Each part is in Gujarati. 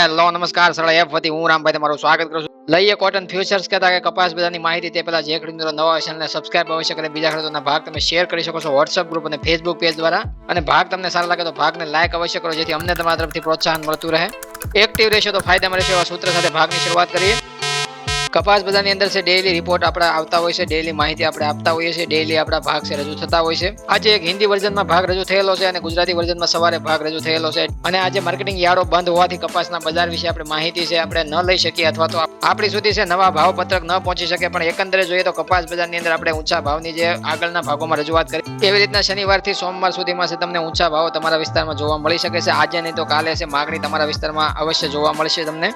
હેલો, નમસ્કાર, સરળ એપ વતી હું રામભાઈ તમારું સ્વાગત કરું છું. લઈએ કોટન ફ્યુચર્સ કહેતા કે કપાસ બજારની માહિતી તે પહેલા જે ખેડૂતો નવા ચેનલને સબસ્ક્રાઇબ અવશ્ય કરી બીજા ખેડૂતોના ભાગ તમે શેર કરી શકો છો વોટ્સઅપ ગ્રુપ અને ફેસબુક પેજ દ્વારા. અને ભાગ તમને સારા લાગે તો ભાગને લાઈક અવશ્ય કરો, જેથી અમને તમારા તરફથી પ્રોત્સાહન મળતું રહે. એક્ટિવ રહેશો તો ફાયદા મળે છે એવા સૂત્ર સાથે ભાગની શરૂઆત કરીએ. કપાસ બજારની અંદર છે ડેઈલી રિપોર્ટ આપણા આવતા હોય છે ડેઈલી માહિતી આપણે આપતા હોઈએ છીએ ડેઈલી આપણા ભાગ છે, રજૂ થતા હોય છે. આજે એક હિન્દી વર્ઝનમાં ભાગ રજૂ થયેલો છે અને ગુજરાતી વર્ઝનમાં સવારે ભાગ રજૂ થયેલો છે અને આજે માર્કેટિંગ યાર્ડો બંધ હોવાથી કપાસના બજાર વિશે આપણે માહિતી છે, આપણે ન લઈ શકીએ અથવા તો આપણી સુધી છે, નવા ભાવ પત્રક ન પહોંચી શકે, પણ એકંદરે જોઈએ તો કપાસ બજારની અંદર આપણે ઊંચા ભાવની જે આગળના ભાગોમાં રજૂઆત કરી એવી રીતના શનિવારથી સોમવાર સુધીમાં છે, તમને ઊંચા ભાવો તમારા વિસ્તારમાં જોવા મળી શકે છે. આજે નહીં તો કાલે છે, માગણી તમારા વિસ્તારમાં અવશ્ય જોવા મળશે તમને.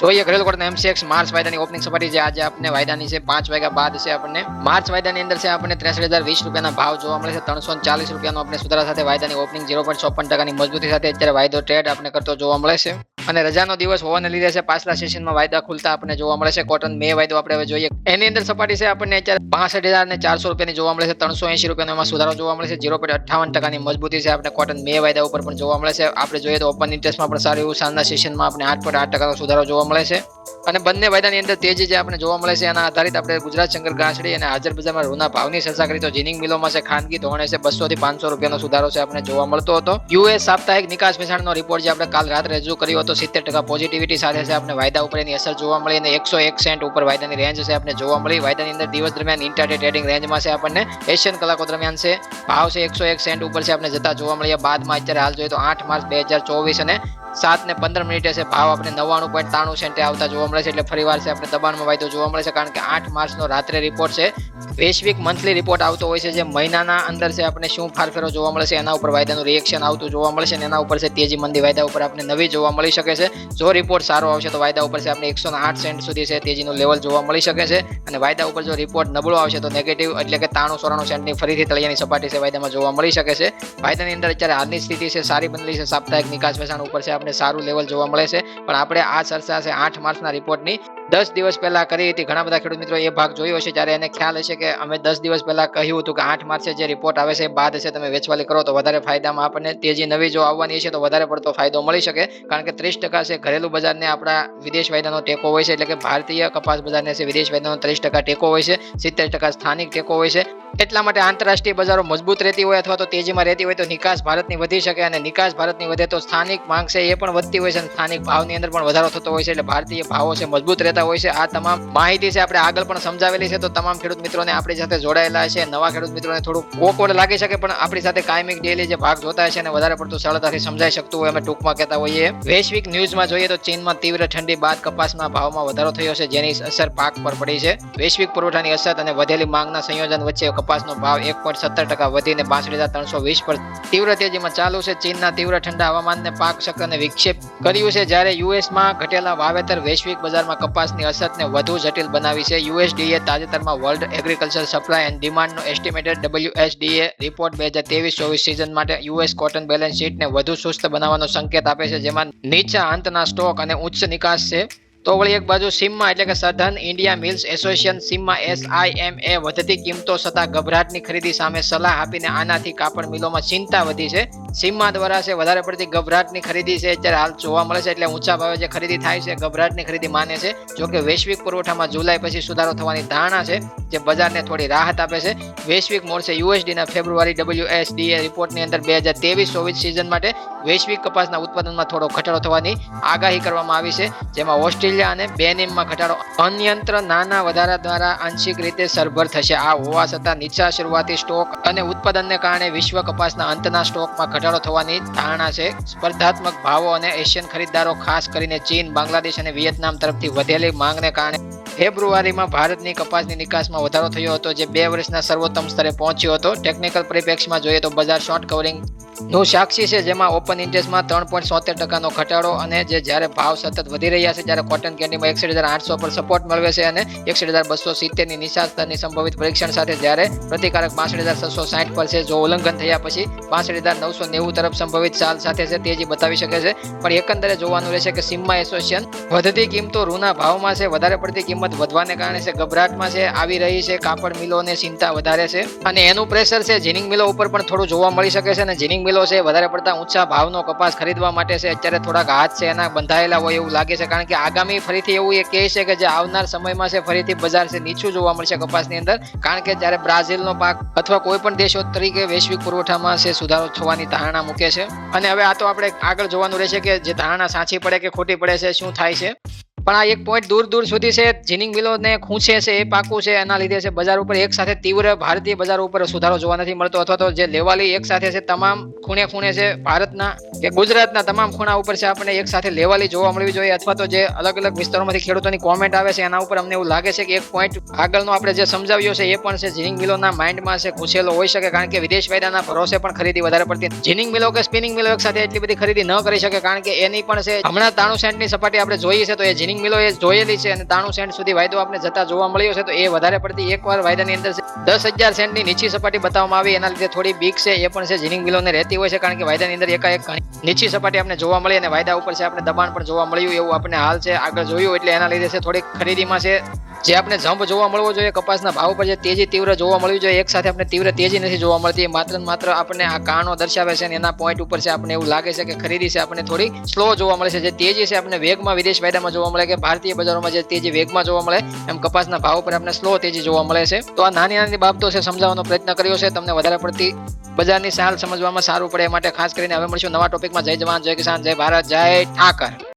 જોઈએ ઘરેલું કોટન એમસીએક્સ માર્ચ વાયદાની ઓપનિંગ સપાટી જે આજે આપણે વાયદાની છે, પાંચ વાગ્યા બાદ છે આપણને. માર્ચ વાયદાની અંદર છે આપણને ત્રેસઠ હજાર વીસ રૂપિયાના ભાવ જોવા મળે છે, ત્રણસો ચાલીસ રૂપિયાનો આપણે સુધારા સાથે વાયદાની ઓપનિંગ ઝીરો પોઈન્ટ ચોપન ટકાની મજબૂતી સાથે અત્યારે વાયદો ટ્રેડ આપણે કરતો જોવા મળે છે. અને રજાનો દિવસ હોવાને લીધે છે પાછલા સેશનમાં વાયદા ખુલતા આપણને જોવા મળે છે. કોટન મે વાયદો આપણે હવે જોઈએ. એની અંદર સપાટી છે આપણને અત્યારે પાસઠ હજાર ને ચારસો રૂપિયાની જોવા મળે છે. ત્રણસો એંશી રૂપિયાનો સુધારો જોવા મળે છે. ઝીરો પોઈન્ટ અઠ્ઠાવન ટકાની મજબૂતી છે આપણે કોટન મે વાયદા ઉપર પણ જોવા મળે છે. આપણે જોઈએ તો ઓપન ઇન્ટરેસ્ટમાં પણ સારું એવું સાંજના સેશનમાં આપણે આઠ પોઈન્ટ આઠ ટકાનો સુધારો જોવા મળે છે. અને બંને વાયદાની અંદર તેજી જે આપણે જોવા મળે છે, એના આધારિત આપણે ગુજરાત શંકર ગાંસડી અને હાજર બજારમાં રૂના ભાવની ચર્ચા કરી. તો જીનિંગ મિલોમાં છે, ખાનગી ધોરણે છે બસો થી પાંચસો રૂપિયાનો સુધારો છે આપણે જોવા મળતો હતો. યુએ સાપ્તાહિક નિકાસ વેચાણનો રિપોર્ટ જે આપણે કાલ રાત્રે રજૂ કર્યો હતો, સિત્તેર ટકા પોઝિટિવિટી સાથે છે આપણે વાયદા ઉપર એની અસર જોવા મળી અને એકસો એક સેન્ટ ઉપર વાયદાની રેન્જ છે આપણે જોવા મળી. વાયદાની અંદર દિવસ દરમિયાન ઇન્ટરડે ટ્રેડિંગ રેન્જમાં છે આપણને એશિયન કલાકો દરમિયાન છે, ભાવ છે એકસો એક સેન્ટ ઉપર છે આપણે જતા જોવા મળ્યા. બાદમાં અત્યારે હાલ જોઈએ તો આઠ માર્ચ બે હજાર ચોવીસ અને સાત ને પંદર મિનિટે છે. ભાવ આપણે નવ્વાણું પોઈન્ટ ત્રાણું સેન્ટે આવતા જોવા મળે છે. એટલે ફરીવાર છે, આપણે દબાણમાં વાયદો જોવા મળે છે. કારણ કે આઠ માર્ચનો રાત્રે રિપોર્ટ છે. વૈશ્વિક મંથલી રિપોર્ટ આવતો હોય છે. જે મહિનાના અંદર છે, આપણે શું ફારફેરો જોવા મળે છે, એના ઉપર વાયદાનું રિએક્શન આવતું જોવા મળશે અને એના ઉપર છે, તેજી મંદી વાયદા ઉપર આપણે નવી જોવા મળી શકે છે. જો રિપોર્ટ સારો આવશે, તો વાયદા ઉપર છે, આપણે એકસો આઠ સેન્ટ સુધી છે, તેજીનું લેવલ જોવા મળી શકે છે. અને વાયદા ઉપર જો રિપોર્ટ નબળો આવશે, તો નેગેટિવ એટલે કે ત્રાણું સોરાણું સેન્ટની ફરીથી તળિયાની સપાટી છે, વાયદામાં જોવા મળી શકે છે. વાયદાની અંદર અત્યારે હાલની સ્થિતિ છે, સારી બનેલી છે, સાપ્તાહિક નિકાસ વેચાણ ઉપર છે આપણે સારું લેવલ જોવા મળે છે. પણ આપણે આ ચર્ચા આઠ માર્ચના રિપોર્ટની દસ દિવસ પહેલા કરી હતી. ઘણા બધા ખેડૂત મિત્રો એ ભાગ જોયો હશે. ત્યારે એને ખ્યાલ હશે કે અમે દસ દિવસ પહેલા કહ્યું હતું કે આઠ માર્ચે જે રિપોર્ટ આવે છે બાદ છે તમે વેચવાલી કરો, તો વધારે ફાયદામાં આપણને તેજી નવી જો આવવાની છે તો વધારે પડતો ફાયદો મળી શકે. કારણ કે ત્રીસ ટકા છે ઘરેલું બજારને આપણા વિદેશ વાયદાનો ટેકો હોય છે. એટલે કે ભારતીય કપાસ બજારને છે વિદેશ વાયદાનો ત્રીસ ટકા ટેકો હોય છે. સિત્તેર ટકા સ્થાનિક ટેકો હોય છે. એટલા માટે આંતરરાષ્ટ્રીય બજારો મજબૂત રહેતી હોય અથવા તો તેજીમાં રહેતી હોય તો નિકાસ ભારતની વધી શકે અને નિકાસ ભારતની વધે તો સ્થાનિક માંગ છે એ પણ વધતી હોય છે અને સ્થાનિક ભાવની અંદર પણ વધારો થતો હોય છે એટલે ભારતીય ભાવો છે મજબૂત રહેતા હોય છે. આ તમામ માહિતી છે આપણે આગળ પણ સમજાવેલી છે તો તમામ ખેડૂત મિત્રોને આપણી સાથે જોડાયેલા છે. નવા ખેડૂત મિત્રોને થોડું ઓકવર્ડ લાગી શકે પણ આપણી સાથે કાયમિક ડેલી જે ભાગ જોતા છે અને વધારે પડતું સરળતાથી સમજાઈ શકતું હોય અમે ટૂંકમાં કહેતા હોઈએ. વૈશ્વિક ન્યૂઝમાં જોઈએ તો ચીનમાં તીવ્ર ઠંડી બાદ કપાસના ભાવમાં વધારો થયો છે જેની અસર પાક પર પડી છે. વૈશ્વિક પુરવઠાની અસર અને વધેલી માંગના સંયોજન વચ્ચે કપાસનો ભાવ એક પોઈન્ટ સત્તર ટકા વધીને બાસઠ હજાર ત્રણસો વીસ પર તીવ્ર તેજીમાં ચાલુ છે. ચીનના તીવ્ર ઠંડા હવામાનને પાક ચક્રને વિક્ષેપ કર્યું છે. જ્યારે યુએસમાં ઘટેલા વાવેતર વૈશ્વિક બજારમાં કપાસની અસરને વધુ જટિલ બનાવી છે. યુએસડીએ તાજેતરમાં વર્લ્ડ એગ્રીકલ્ચર સપ્લાય એન્ડ ડિમાન્ડનો એસ્ટિમેટેડ ડબલ્યુએસડીએ રિપોર્ટ બે હજાર ત્રેવીસ ચોવીસ સિઝન માટે યુએસ કોટન બેલેન્સ શીટને વધુ સુસ્ત બનાવવાનો સંકેત આપે છે. જેમાં નીચા અંતના સ્ટોક અને ઉચ્ચ નિકાસ છે. તો વળી એક બાજુ સીમમાં, એટલે કે સધન ઇન્ડિયા મિલ્સ એસોસિએશન સીમમાં એ વધતી કિંમતો છતાં ગભરાટની ખરીદી સામે સલાહ આપીને આનાથી કાપડ મિલોમાં ચિંતા વધી છે. સીમા દ્વારા છે, વધારે પડતી ગભરાટની ખરીદી છે, અત્યારે હાલ જોવા મળે છે, એટલે ઊંચા ભાવે જે ખરીદી થાય છે, ગભરાટની ખરીદી માને છે, જો કે વૈશ્વિક પુરવઠામાં જુલાઈ પછી સુધારો થવાની ધારણા છે, જે બજારને થોડી રાહત આપે છે. વૈશ્વિક મોરચે યુએસડીના ફેબ્રુઆરી ડબલ્યુએસડીએ રિપોર્ટની અંદર બે હજાર ત્રેવીસ ચોવીસ સિઝન માટે વૈશ્વિક કપાસના ઉત્પાદનમાં થોડો ઘટાડો થવાની આગાહી કરવામાં આવી છે, જેમાં ઓસ્ટ્રેલિયા અને બેનિમમાં ઘટાડો અન્યંત્ર નાના વધારા દ્વારા આંશિક રીતે સરભર થશે. આ હોવા છતાં, નીચા શરૂઆતી સ્ટોક અને ઉત્પાદનને કારણે વિશ્વ કપાસના અંતના સ્ટોકમાં ઘટાડો થવાની ધારણા છે. સ્પર્ધાત્મક ભાવો અને એશિયન ખરીદદારો ખાસ કરીને ચીન, બાંગ્લાદેશ અને વિયેતનામ તરફથી વધેલી માંગને કારણે ફેબ્રુઆરીમાં ભારતની કપાસની નિકાસમાં વધારો થયો હતો, જે બે વર્ષના સર્વોત્તમ સ્તરે પહોંચ્યો હતો. ટેકનિકલ પરિપ્રેક્ષમાં જોઈએ તો બજાર શોર્ટ કવરિંગનું સાક્ષી છે, જેમાં ઓપન ઇન્ટરેસ્ટમાં ત્રણ પોઈન્ટ સોતેર ટકાનો ઘટાડો અને જે જ્યારે ભાવ સતત વધી રહ્યા છે ત્યારે કોટન કેન્ડીમાં એકસઠ હજાર આઠસો પર સપોર્ટ મેળવે છે અને એકસઠ હજાર બસો સિત્તેરની નિશાન સ્તરની સંભવિત પરીક્ષણ સાથે જ્યારે પ્રતિકારક બાસઠ હજાર છસો સાઠ પર છે, જો ઉલ્લંઘન થયા પછી બાસઠ હજાર નવસો નેવું તરફ સંભવિત ચાલ સાથે છે તેજી બતાવી શકે છે. પણ એકંદરે જોવાનું રહેશે કે સીમા એસોસિએશન વધતી કિંમતો રૂના ભાવમાં છે, વધારે પડતી કિંમત કિંમત વધવાને કારણે છે, ગભરાટમાં છે, આવી રહી છે, કાપડ મિલોને ચિંતા વધારે છે. અને એનું પ્રેશર છે, જીનિંગ મિલો ઉપર પણ થોડું જોવા મળી શકે છે અને જીનિંગ મિલો છે, વધારે પડતા ઊંચા ભાવનો કપાસ ખરીદવા માટે છે, અત્યારે થોડાક હાથ છે, એના બંધાયેલા હોય એવું લાગે છે, કારણ કે આગામી ફરીથી એવું એ કહે છે કે જે આવનાર સમયમાં છે, ફરીથી બજાર છે, નીચું જોવા મળશે કપાસની અંદર. કારણ કે જ્યારે બ્રાઝિલનો પાક અથવા કોઈ પણ દેશો તરીકે વૈશ્વિક પુરવઠામાં છે, સુધારો થવાની ધારણા મૂકે છે. અને હવે આ તો આપણે આગળ જોવાનું રહેશે કે જે ધારણા સાચી પડે કે ખોટી પડે છે, શું થાય છે. પણ આ એક પોઈન્ટ દૂર દૂર સુધી છે, જીનિંગ મિલોને ખૂંચે છે, એ પાકું છે, એના લીધે છે, બજાર ઉપર એક સાથે તીવ્ર ભારતીય બજાર ઉપર સુધારો જોવા નથી મળતો, અથવા તો જે લેવાલી એક સાથે છે, તમામ ખૂણે ખૂણે છે, ભારતના કે ગુજરાતના તમામ ખૂણા ઉપર છે, આપણે એક સાથે લેવાલી જોવા મળવી જોઈએ, અથવા તો જે અલગ અલગ વિસ્તારોમાંથી ખેડૂતોની કોમેન્ટ આવે છે, એના ઉપર અમને એવું લાગે છે કે એક પોઈન્ટ આગળનો આપણે જે સમજાવ્યો છે, એ પણ છે, જીનિંગ મિલોના માઇન્ડમાં છે, ઘૂસેલો હોઈ શકે, કારણ કે વિદેશ વાયદાના ભરોસે પણ ખરીદી વધારે પડતી જીનિંગ મિલો કે સ્પિનિંગ મિલો એક સાથે એટલી બધી ખરીદી ન કરી શકે, કારણ કે એની પણ છે, હમણાં તાણું સેન્ટની સપાટી આપણે જોઈએ છે, તો એ જીનિંગ મિલો એ જોયેલી છે અને ત્રાણું સેન્ટ સુધી વાયદો આપણે જતા જોવા મળ્યો છે, તો એ વધારે પડતી એકવાર વાયદાની અંદર દસ હજાર સેન્ટની નીચી સપાટી બતાવવામાં આવી, એના લીધે થોડી બીક છે, એ પણ છે, જીનિંગ મિલોને રહેતી હોય છે, કારણ કે વાયદાની અંદર એકાએક નીચી સપાટી આપણે જોવા મળી અને વાયદા ઉપર છે આપણે દબાણ પણ જોવા મળ્યું એવું આપણે હાલ છે, આગળ જોયું, એટલે એના લીધે છે, થોડીક ખરીદીમાં છે. જે આપણે જમ્પ જોવા મળવો જોઈએ, કપાસના ભાવ પર જે તેજી તીવ્ર જોવા મળવી જોઈએ, એક સાથે આપણે તીવ્ર તેજી નથી જોવા મળતી. માત્ર માત્ર આપણને આ કારણો દર્શાવે છે અને એના પોઈન્ટ ઉપર છે આપણને એવું લાગે છે કે ખરીદી છે, આપણને થોડી સ્લો જોવા મળે છે. જે તેજી છે, આપણને વેગમાં વિદેશ વાયદામાં જોવા મળે કે ભારતીય બજારોમાં જે તેજી વેગમાં જોવા મળે, એમ કપાસના ભાવ પર આપણે સ્લો તેજી જોવા મળે છે. તો આ નાની નાની બાબતો છે, સમજાવવાનો પ્રયત્ન કર્યો છે. તમને વધારે પડતી બજારની સાલ સમજવામાં સારું પડે એ માટે ખાસ કરીને હવે મળશું નવા ટોપિકમાં જય જવાન, જય કિસાન, જય ભારત, જય ઠાકર.